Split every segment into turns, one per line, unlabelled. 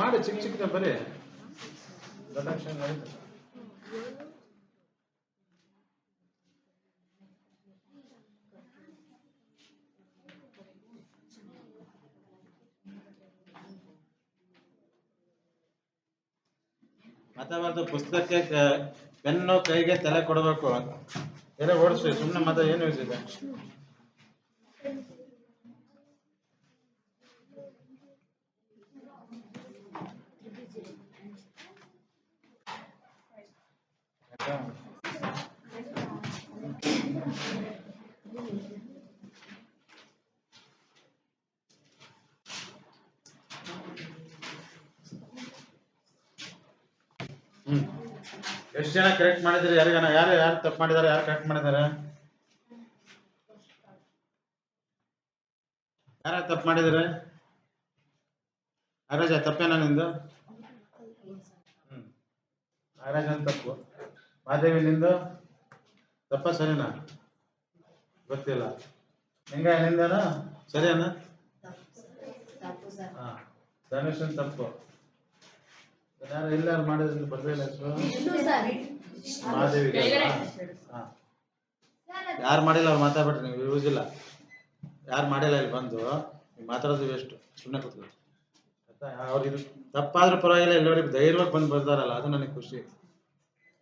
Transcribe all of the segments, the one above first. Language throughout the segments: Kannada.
ಮಾಡಿ, ಚಿಕ್ಕ ಚಿಕ್ಕದ ಬರೀ. ನಡೀತದೆ. ಪುಸ್ತಕಕ್ಕೆ ಪೆನ್ನು ಕೈಗೆ ತಲೆ ಕೊಡಬೇಕು. ಎಲ್ಲ ಓಡಿಸಿ ಸುಮ್ಮನೆ ಮಾತಾ ಏನು ಯೂಸ್ ಆಯ್ತಾ? ಹ್ಮ್. ಎಷ್ಟು ಜನ ಕರೆಕ್ಟ್ ಮಾಡಿದ್ರಿ? ಯಾರಿಗಾನ ಯಾರು ಯಾರು ತಪ್ಪು ಮಾಡಿದಾರೆ? ಯಾರು ಕರೆಕ್ಟ್ ಮಾಡಿದ್ದಾರೆ ಯಾರ ತಪ್ಪು ಮಾಡಿದ್ರೆ? ನಾಗರಾಜ ತಪ್ಪೇನಾ ನಿಂದು? ಹ್ಮ್. ನಾಗರಾಜನ್ ತಪ್ಪು. ಮಾದೇವಿ ನಿಂದು? ತಪ್ಪ ಸರಿನಾ? ಗೊತ್ತಿಲ್ಲ. ಹೆಂಗ ನಿಂದನ? ಅಣ್ಣ ಹ. ಧನುಷನ್ ತಪ್ಪು. ಯಾರು ಎಲ್ಲಾರು ಮಾಡಿದ್ರೆ ಬರ್ಲಿಲ್ಲ ಮಹಾದೇವಿ ಯಾರು ಮಾಡಿಲ್ಲ ಅವ್ರು ಮಾತಾಡ್ಬಿಟ್ರಿ ನೀವು ಯೂಸ್ ಇಲ್ಲ. ಯಾರು ಮಾಡಿಲ್ಲ ಇಲ್ಲಿ ಬಂದು ನೀವು ಮಾತಾಡೋದು ವೇಸ್ಟ್ ಸುಮ್ಮನೆ ಕೂತ್ಕೊಳ್ಳಿ. ಆಯ್ತಾ? ಅವ್ರು ಇದು ತಪ್ಪಾದ್ರೂ ಪರವಾಗಿಲ್ಲ ಎಲ್ಲರಿಗೆ ಧೈರ್ಯವಾಗಿ ಬಂದು ಬರ್ತಾರಲ್ಲ ಅದು ನನಗೆ ಖುಷಿ.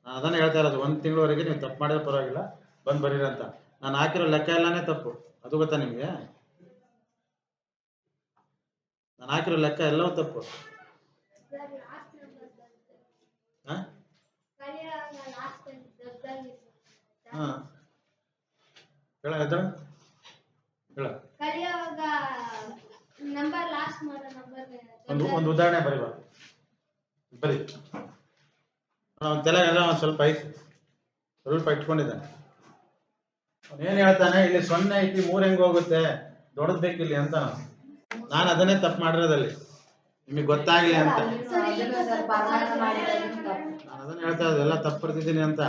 ನಾನು ಅದನ್ನ ಹೇಳ್ತಾ ಇರೋದು ಒಂದು ತಿಂಗಳವರೆಗೆ ನೀವು ತಪ್ಪು ಮಾಡಿದ್ರೆ ಪರವಾಗಿಲ್ಲ ಬಂದು ಬರೀರಿ ಅಂತ. ನಾನು ಹಾಕಿರೋ ಲೆಕ್ಕ ಎಲ್ಲಾನೇ ತಪ್ಪು. ಅದು ಗೊತ್ತಾ ನಿಮಗೆ? ನಾನು ಹಾಕಿರೋ ಲೆಕ್ಕ ಎಲ್ಲವೂ ತಪ್ಪು. ಹಾ ಹಾ ಹೇಳ ಎದ್ದೇಳು. ಹೇಳ.
ಕಲಿಯುವಾಗ ನಂಬರ್ ಲಾಸ್ಟ್ ಮಾಡೋ ನಂಬರ್
ಒಂದು ಒಂದು ಉದಾಹರಣೆ ಬರಿ. ಬಾ ಬರಿ ನಾವು ತಲೆಗೆಲ್ಲ ಒಂದು ಸ್ವಲ್ಪ ಐತಿ ಸ್ವಲ್ಪ ಇಟ್ಕೊಂಡಿದ್ದಾನೆ. ಅವ್ನು ಏನ್ ಹೇಳ್ತಾನೆ? ಇಲ್ಲಿ ಸೊನ್ನೆ ಐತಿ ಮೂರ್ ಹೆಂಗ್ ಹೋಗುತ್ತೆ? ದೊಡ್ಡದ್ ಬೇಕಿಲ್ಲಿ ಅಂತ. ನಾನು ಅದನ್ನೇ ತಪ್ಪು ಮಾಡಿರೋದಲ್ಲಿ. ನಿಮಗೆ ಗೊತ್ತಾಗಲಿ ಅಂತ. ನಾನು ಅದನ್ನ ಹೇಳ್ತಾ ಇದ್ದೆ ಎಲ್ಲ ತಪ್ಪು ಬರ್ತಿದ್ದೀನಿ ಅಂತ.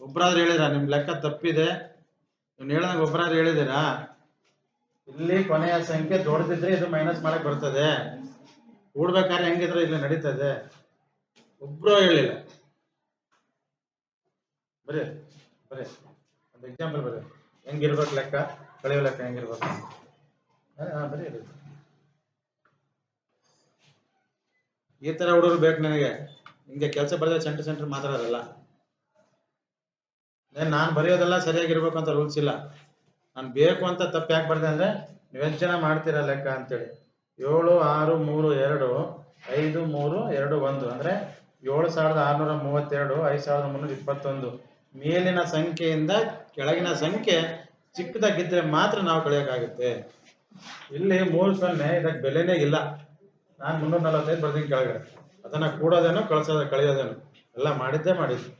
ಒಬ್ಬರಾದ್ರೂ ಹೇಳಿದ್ರ? ನಿಮ್ ಲೆಕ್ಕ ತಪ್ಪಿದೆ. ನೀವು ಹೇಳ್ದಂಗೆ ಒಬ್ಬರಾದ್ರೂ ಹೇಳಿದಿರಾ ಇಲ್ಲಿ ಕೊನೆಯ ಸಂಖ್ಯೆ ದೊಡ್ಡದಿದ್ರೆ ಇದು ಮೈನಸ್ ಮಾಡಕ್ ಬರ್ತದೆ. ಕೂಡ್ಬೇಕಾದ್ರೆ ಹೆಂಗಿದ್ರೆ ಇಲ್ಲಿ ನಡೀತದೆ. ಒಬ್ರು ಹೇಳಿಲ್ಲ. ಬರೀ ಬರೀ ಒಂದು ಎಕ್ಸಾಂಪಲ್ ಬರೀ. ಹೆಂಗಿರ್ಬೇಕು ಲೆಕ್ಕ? ಕಳೆಯೋ ಲೆಕ್ಕ ಹೆಂಗಿರ್ಬೇಕು? ಹಾಂ ಬರೀ ಬರೀ ಇದು. ಈ ತರ ಹುಡುಗರು ಬೇಕು ನನಗೆ. ಹಿಂಗೆ ಕೆಲಸ ಬರೆದ ಸೆಂಟರ್ ಸೆಂಟರ್ ಮಾತಾಡೋದಲ್ಲ. ನಾನು ಬರೆಯೋದೆಲ್ಲ ಸರಿಯಾಗಿರ್ಬೇಕು ಅಂತ ರೂಲ್ಸ್ ಇಲ್ಲ. ನಾನು ಬೇಕು ಅಂತ ತಪ್ಪು ಯಾಕೆ ಬರ್ದೆ ಅಂದ್ರೆ ನೀವೆಷ್ಟು ಜನ ಮಾಡ್ತೀರಾ ಲೆಕ್ಕ ಅಂತೇಳಿ. ಏಳು, ಆರು, ಮೂರು, ಎರಡು, ಐದು, ಮೂರು, ಎರಡು, ಒಂದು ಅಂದ್ರೆ ಏಳು ಸಾವಿರದ ಆರುನೂರ ಮೂವತ್ತೆರಡು, ಐದು ಸಾವಿರದ ಮುನ್ನೂರ ಇಪ್ಪತ್ತೊಂದು. ಮೇಲಿನ ಸಂಖ್ಯೆಯಿಂದ ಕೆಳಗಿನ ಸಂಖ್ಯೆ ಚಿಕ್ಕದಾಗಿದ್ರೆ ಮಾತ್ರ ನಾವು ಕಳಿಯೋಕ್ಕಾಗುತ್ತೆ ಇಲ್ಲಿ ಮೂರು ಸೊನ್ನೆ, ಇದಕ್ಕೆ ಬೆಲೆನೇ ಇಲ್ಲ. ನಾನು ಮುನ್ನೂರ ನಲವತ್ತೈದು ಬರ್ತೀನಿ ಕೆಳಗಡೆ ಅದನ್ನ ಕೂಡೋದೇನೋ, ಕಳ್ಸೋದ, ಕಳೆಯೋದೇನೋ. ಎಲ್ಲ ಮಾಡಿದ್ದೇ ಮಾಡಿದ್ದು.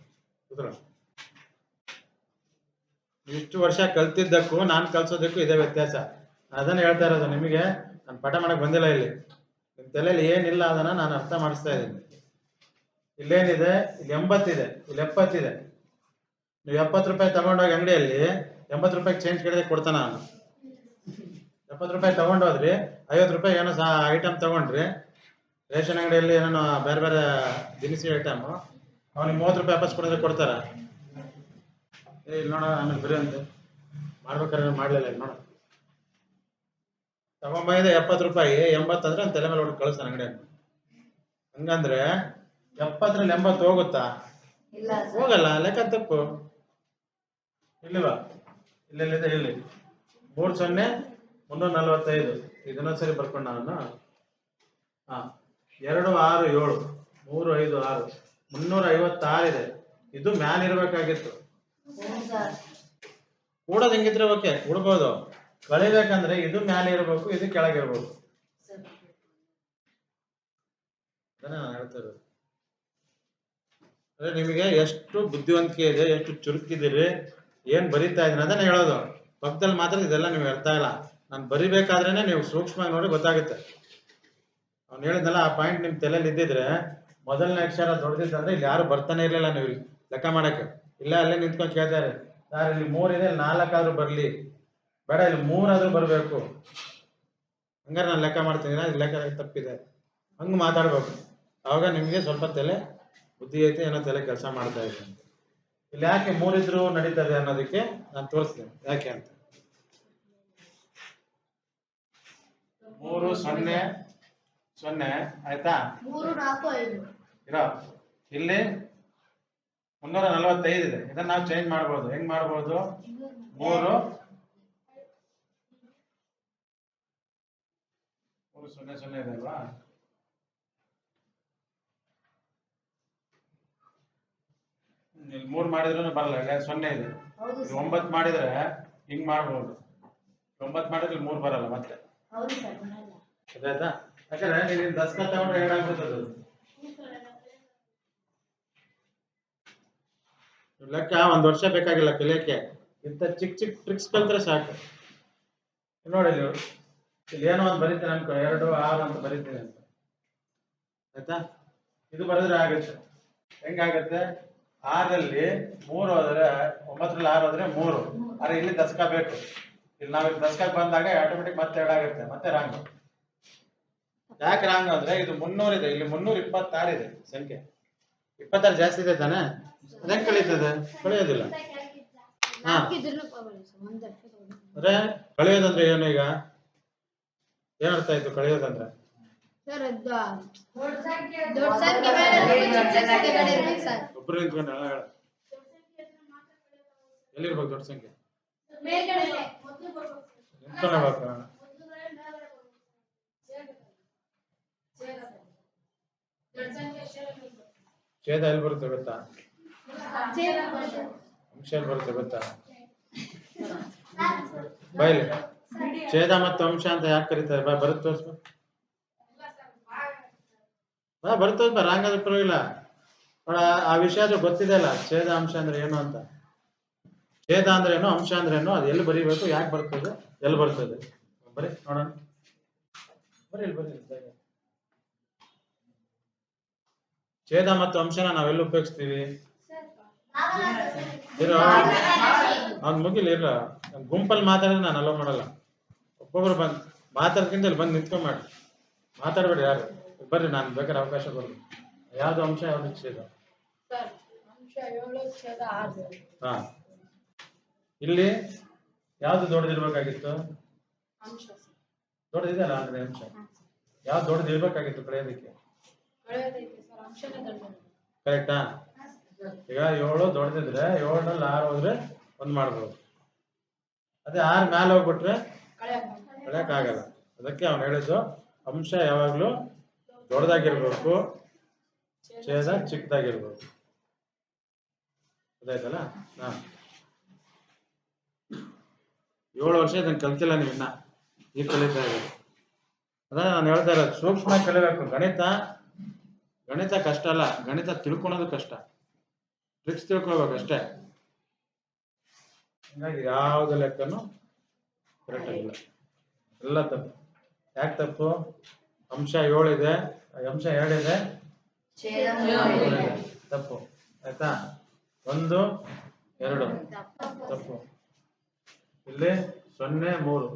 ಇಷ್ಟು ವರ್ಷ ಕಲ್ತಿದ್ದಕ್ಕೂ, ನಾನು ಕಲ್ಸೋದಕ್ಕೂ ಇದೇ ವ್ಯತ್ಯಾಸ. ಅದನ್ನ ಹೇಳ್ತಾ ಇರೋದು, ನಿಮಗೆ ನಾನು ಪಾಠ ಮಾಡಕ್ ಬಂದಿಲ್ಲ ಇಲ್ಲಿ. ನಿಮ್ ತಲೆಯಲ್ಲಿ ಏನಿಲ್ಲ ಅದನ್ನ ನಾನು ಅರ್ಥ ಮಾಡಿಸ್ತಾ ಇದ್ದೀನಿ. ಇಲ್ಲೇನಿದೆ? ಇಲ್ಲಿ ಎಂಬತ್ತಿದೆ. ಇಲ್ಲಿ ಎಪ್ಪತ್ತಿದೆ. ನೀವು ಎಪ್ಪತ್ತು ರೂಪಾಯಿ ತಗೊಂಡೋಗಿ ಅಂಗಡಿಯಲ್ಲಿ, ಎಂಬತ್ತು ರೂಪಾಯಿ ಚೇಂಜ್ ಕೇಳಿದ್ರೆ ಕೊಡ್ತಾನ ಅವನು ಎಪ್ಪತ್ತು ರೂಪಾಯಿ ತಗೊಂಡೋದ್ರಿ ಐವತ್ತು ರೂಪಾಯಿ ಏನೋ ಸಹ ಐಟಮ್ ತಗೊಂಡ್ರಿ. ರೇಷನ್ ಅಂಗಡಿಯಲ್ಲಿ ಏನೋ ಬೇರೆ ಬೇರೆ ದಿನಸಿ ಐಟಮ್ ಅವ್ನಿಗೆ ಮೂವತ್ತು ರೂಪಾಯಿ ವಾಪಸ್ ಕೊಡಿದ್ರೆ ಕೊಡ್ತಾರ. ಏ ಇಲ್ಲಿ ನೋಡ ನನಗೆ ಬರೀ ಅಂತ. ಮಾಡ್ಬೇಕಾದ್ರೆ ಮಾಡ್ಲಿಲ್ಲ ಇಲ್ಲಿ ನೋಡ. ತಗೊಂಬಂದಿದೆ ಎಪ್ಪತ್ತು ರೂಪಾಯಿ ಎಂಬತ್ತು ಅಂದ್ರೆ ತಲೆ ಮೇಲೆ ಹೊಡೆದು ಕಳಿಸ್ತಾನೆ ಅಂಗಡಿ ಹಂಗಂದ್ರೆ ಎಪ್ಪತ್ತರಲ್ಲಿ ಎಂಬತ್ತು ಹೋಗುತ್ತಾ?
ಇಲ್ಲ
ಹೋಗಲ್ಲ ಲೆಕ್ಕ ತಪ್ಪು. ಇಲ್ಲಿವಾ? ಇಲ್ಲೆಲ್ಲಿದೆ ಇಲ್ಲಿ. ಮೂರು ಸೊನ್ನೆ ಮುನ್ನೂರ ನಲವತ್ತೈದು ಇದನ್ನೊಂದು ಸರಿ ಬರ್ಕೊಂಡು ನಾನು ಹಾ ಎರಡು, ಆರು, ಏಳು, ಮೂರು, ಐದು, ಆರು ಮುನ್ನೂರ ಐವತ್ತಾರು ಇದೆ ಮ್ಯಾನ್ ಇರ್ಬೇಕಾಗಿತ್ತು. ಕೂಡೋದ್ ಹೆಂಗಿದ್ರೆ ಓಕೆ ಕೂಡ್ಬೋದು ಕಳಿಬೇಕಂದ್ರೆ ಇದು ಮ್ಯಾಲೆ ಇರಬೇಕು, ಇದು ಕೆಳಗಿರ್ಬೇಕು ಅಂದ್ರೆ ನಿಮಗೆ ಎಷ್ಟು ಬುದ್ಧಿವಂತಿಕೆ ಇದೆ, ಎಷ್ಟು ಚುರುಕಿದ್ದೀರಿ, ಏನ್ ಬರೀತಾ ಇದ್ದೀನಿ ಅದನ್ನ ಹೇಳೋದು. ಪಕ್ಕದಲ್ಲಿ ಮಾತ್ರ ಇದೆಲ್ಲ ನೀವು ಹೇಳ್ತಾ ಇಲ್ಲ. ನಾನು ಬರಿಬೇಕಾದ್ರೇನೆ ನೀವು ಸೂಕ್ಷ್ಮ ನೋಡಿ ಗೊತ್ತಾಗುತ್ತೆ. ಅವ್ನು ಹೇಳಿದ್ನಲ್ಲ, ಆ ಪಾಯಿಂಟ್ ನಿಮ್ ತಲೆಯಲ್ಲಿ ಇದ್ದಿದ್ರೆ ಮೊದಲನೇ ಅಕ್ಷರ ದೊಡ್ಡದಿತ್ತಂದ್ರೆ ಇಲ್ಲಿ ಯಾರು ಬರ್ತಾನೆ ಇರಲಿಲ್ಲ ನೀವು ಇಲ್ಲಿ ಲೆಕ್ಕ ಮಾಡಕ್ಕೆ. ಇಲ್ಲ, ಅಲ್ಲೇ ನಿಂತ್ಕೊಂಡು ಕೇಳ್ತಾರೆ. ಸರ್ ಇಲ್ಲಿ ಮೂರಿದೆ ಇಲ್ಲಿ ನಾಲ್ಕಾದ್ರೂ ಬರ್ಲಿ. ಬೇಡ, ಇಲ್ಲಿ ಮೂರಾದ್ರೂ ಬರಬೇಕು. ಹಂಗಾರೆ ನಾನು ಲೆಕ್ಕ ಮಾಡ್ತೀನಿ ಇಲ್ಲಿ ಲೆಕ್ಕ ತಪ್ಪಿದೆ. ಹಂಗೆ ಮಾತಾಡ್ಬೇಕು. ಅವಾಗ ನಿಮಗೆ ಸ್ವಲ್ಪ ತಲೆ ಬುದ್ಧಿ ಐತೆ, ಏನೋ ತಲೆ ಕೆಲಸ ಮಾಡ್ತಾ ಇದೆ ಅಂತ. ಇಲ್ಲಿ ಯಾಕೆ ಮೂರಿದ್ರು ನಡೀತದೆ ಅನ್ನೋದಕ್ಕೆ ನಾನು ತೋರಿಸ್ತೀನಿ. ಯಾಕೆ ಅಂತ. ಮೂರು ಸೊನ್ನೆ ಸೊನ್ನೆ ಆಯ್ತಾ?
ಮೂರು ನಾಲ್ಕು ಐದು.
ಇರೋ ಇಲ್ಲಿ ಮುನ್ನೂರ ನಲವತ್ತೈದು ಇದೆ. ಇದನ್ನ ನಾವು ಚೇಂಜ್ ಮಾಡ್ಬೋದು. ಹೆಂಗ್ ಮಾಡ್ಬೋದು? ಮೂರು. ಮೂರು ಸೊನ್ನೆ ಸೊನ್ನೆ ಇದೆ ಅಲ್ವಾ? ಇಲ್ಲಿ ಮೂರು ಮಾಡಿದ್ರು ಬರಲ್ಲ. ಇಲ್ಲ ಸೊನ್ನೆ ಇದೆ. ಒಂಬತ್ತು ಮಾಡಿದ್ರೆ ಹಿಂಗ್ ಮಾಡ್ಬೋದು. ಒಂಬತ್ತು ಮಾಡಿದ್ರೆ ಇಲ್ಲಿ ಮೂರು ಬರಲ್ಲ ಮತ್ತೆ.
ಹೌದು
ಲೆಕ್ಕ ಒಂದ್ ವರ್ಷ ಬೇಕಾಗಿಲ್ಲ ಕಲಿಯಕ್ಕೆ. ಇಂಥ ಚಿಕ್ಕ ಚಿಕ್ಕ ಟ್ರಿಕ್ಸ್ ಕಲ್ತ್ರೆ ಸಾಕು. ನೋಡಿ ನೀವು. ಇಲ್ಲಿ ಏನೋ ಒಂದು ಬರೀತೀನಿ ಅನ್ಕೋ, ಎರಡು, ಆರು ಅಂತ ಬರೀತೀನಿ ಅಂತ. ಆಯ್ತಾ? ಇದು ಬರೆದ್ರೆ ಆಗುತ್ತೆ. ಹೆಂಗಾಗತ್ತೆ? ಆರಲ್ಲಿ ಮೂರು ಹೋದ್ರೆ, ಒಂಬತ್ತರಲ್ಲಿ ಆರು ಹೋದ್ರೆ ಮೂರು. ಆದ್ರೆ ಇಲ್ಲಿ ದಸ್ಕ ಬೇಕು. ಇಲ್ಲಿ ನಾವು ಇಲ್ಲಿ ದಸ್ಕಕ್ಕೆ ಬಂದಾಗ ಆಟೋಮೆಟಿಕ್ ಮತ್ತೆ ಎರಡ್ ಆಗುತ್ತೆ ಮತ್ತೆ ರಾಂಗ್ ಯಾಕೆ ರಾಂಗ್ ಅಂದ್ರೆ ಇದು ಮುನ್ನೂರು ಇದೆ ಇಲ್ಲಿ ಮುನ್ನೂರ ಇಪ್ಪತ್ತಾರು ಇದೆ ಸಂಖ್ಯೆ. ಇಪ್ಪತ್ತಾರು ಜಾಸ್ತಿ ಇದೆ ತಾನೆ? ಅದೇ ಕಳೀತದೆ? ಕಳೆಯೋದಿಲ್ಲ. ಹಾ. ಅಂದ್ರೆ ಕಳೆಯೋದಂದ್ರೆ ಏನು ಈಗ? ಏನ್ ಅರ್ಥ ಆಯ್ತು ಕಳೆಯೋದಂದ್ರೆ? ಒಬ್ರು ನಿಂತ್ಕೊಂಡು ಎಲ್ಲಿರ್ಬೇಕು ದೊಡ್ಡ ಸಂಖ್ಯೆ?
ಮೇಲ್ಗಡೆ
ನಿಂತ್ಕೊಳ್ಳಬೇಕು ಛೇದ ಎಲ್ಲಿ ಬರುತ್ತೆ ಗೊತ್ತಾ? ಅಂಶ ಎಲ್ಲಿ ಬರುತ್ತೆ ಗೊತ್ತಾ? ಬೈಲಿ. ಛೇದ ಮತ್ತು ಅಂಶ ಅಂತ ಯಾಕೆ ಕರೀತಾರೆ? ಬಾ ಬರುತ್ತೆ ತೋರಿಸ್ಬ ಬಾ ಬರ್ತದ ಬಾ, ರಾಂಗ್ ಆದ್ರೆ ಪರವಾಗಿಲ್ಲ. ಆ ವಿಷಯ ಗೊತ್ತಿದೆ ಅಲ್ಲ, ಛೇದ ಅಂಶ ಅಂದ್ರೆ ಏನು ಅಂತ? ಛೇದ ಅಂದ್ರೇನು ಅಂಶ ಅಂದ್ರೇನು ಅದು ಎಲ್ಲಿ ಬರಿಬೇಕು ಯಾಕೆ ಬರ್ತದೆ ಎಲ್ಲಿ ಬರ್ತದೆ? ಬರೀ ನೋಡೋಣ. ಬರೀ ಬರೀ. ಛೇದ ಮತ್ತು ಅಂಶನ ನಾವೆಲ್ಲಿ ಉಪಯೋಗಿಸ್ತೀವಿ? ಅವ್ನ್ ಮುಗಿಲಿ ಇರ. ಗುಂಪಲ್ಲಿ ಮಾತಾಡಿದ್ರೆ ನಾನು ಅಲೋ ಮಾಡಲ್ಲ. ಒಬ್ಬೊಬ್ರು ಬಂದ್ ಮಾತಾಡ್ಕಿಂತ ಇಲ್ಲಿ ಬಂದು ನಿಂತ್ಕೊಂಡ್ ಮಾಡಿ. ಮಾತಾಡ್ಬೇಡಿ ಯಾರು. ಬರ್ರಿ ನಾನು ಬೇಕಾದ್ರೆ ಅವಕಾಶ ಕೊಡ್ರಿ ಯಾವ್ದು ಅಂಶ ಯಾವ್ದು ಛೇದ? ಹಾ. ಇಲ್ಲಿ ಯಾವ್ದು ದೊಡ್ಡದಿರ್ಬೇಕಾಗಿತ್ತು ದೊಡ್ಡದಿದೆಯಲ್ಲ ಅಂದ್ರೆ ಅಂಶ. ಯಾವ್ದು ದೊಡ್ಡದಿರ್ಬೇಕಾಗಿತ್ತು ಕಳೆಯೋದಕ್ಕೆ? ಕರೆಕ್ಟಾ? ಈಗ ಏಳು ದೊಡ್ಡದಿದ್ರೆ ಏಳರಲ್ಲಿ ಆರು ಹೋದ್ರೆ ಒಂದ್ ಮಾಡ್ಬೋದು. ಅದೇ ಆರು ಮ್ಯಾಲೆ ಹೋಗ್ಬಿಟ್ರೆ ಕಳೆಯಕ್ ಆಗಲ್ಲ ಅದಕ್ಕೆ ಅವ್ನು ಹೇಳಿದ್ದು ಅಂಶ ಯಾವಾಗ್ಲೂ ದೊಡ್ಡದಾಗಿರ್ಬೇಕು ಛೇದ ಚಿಕ್ಕದಾಗಿರ್ಬೇಕು. ಅದಾಯ್ತಲ್ಲ? ಹಾ. ಏಳು ವರ್ಷ ಇದನ್ನ ಕಲ್ತಿಲ್ಲ ನೀವು ಇನ್ನ. ಈಗ ಕಲಿತಾ ಇದ್ದೀರಿ ಅದ ನಾನು ಹೇಳ್ತಾ ಇರೋದು ಸೂಕ್ಷ್ಮ ಕಲಿಬೇಕು. ಗಣಿತ ಗಣಿತ ಕಷ್ಟ ಅಲ್ಲ ಗಣಿತ ತಿಳ್ಕೊಳೋದು ಕಷ್ಟ. ಟ್ರಿಕ್ಸ್ ತಿಳ್ಕೊಳ್ಬೇಕು ಅಷ್ಟೇ ಹಂಗಾಗಿ ಯಾವ್ದು ಲೆಕ್ಕನು ಕರೆಕ್ಟ್ ಆಗಿಲ್ಲ. ಎಲ್ಲ ತಪ್ಪು. ಯಾಕೆ ತಪ್ಪು? ಅಂಶ ಏಳಿದೆ. ಅಂಶ ಎರಡಿದೆ. ತಪ್ಪು. ಆಯ್ತಾ? ಒಂದು ಎರಡು. ತಪ್ಪು. ಇಲ್ಲಿ ಸೊನ್ನೆ ಮೂರು.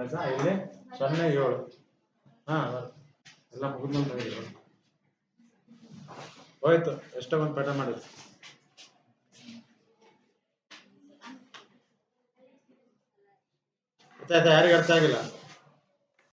ಆಯ್ತಾ ಇಲ್ಲಿ ಸೊನ್ನೆ ಏಳು. ಹಾ ಎಲ್ಲ ಮುಗಿದ್ಮೇಲೆ ಹೋಯ್ತು. ಎಷ್ಟೋ ಒಂದು ಪಾಠ ಮಾಡಿದ್ರು? ಗೊತ್ತಾಯ್ತಾ? ಯಾರಿಗೂ ಅರ್ಥ ಆಗಿಲ್ಲ.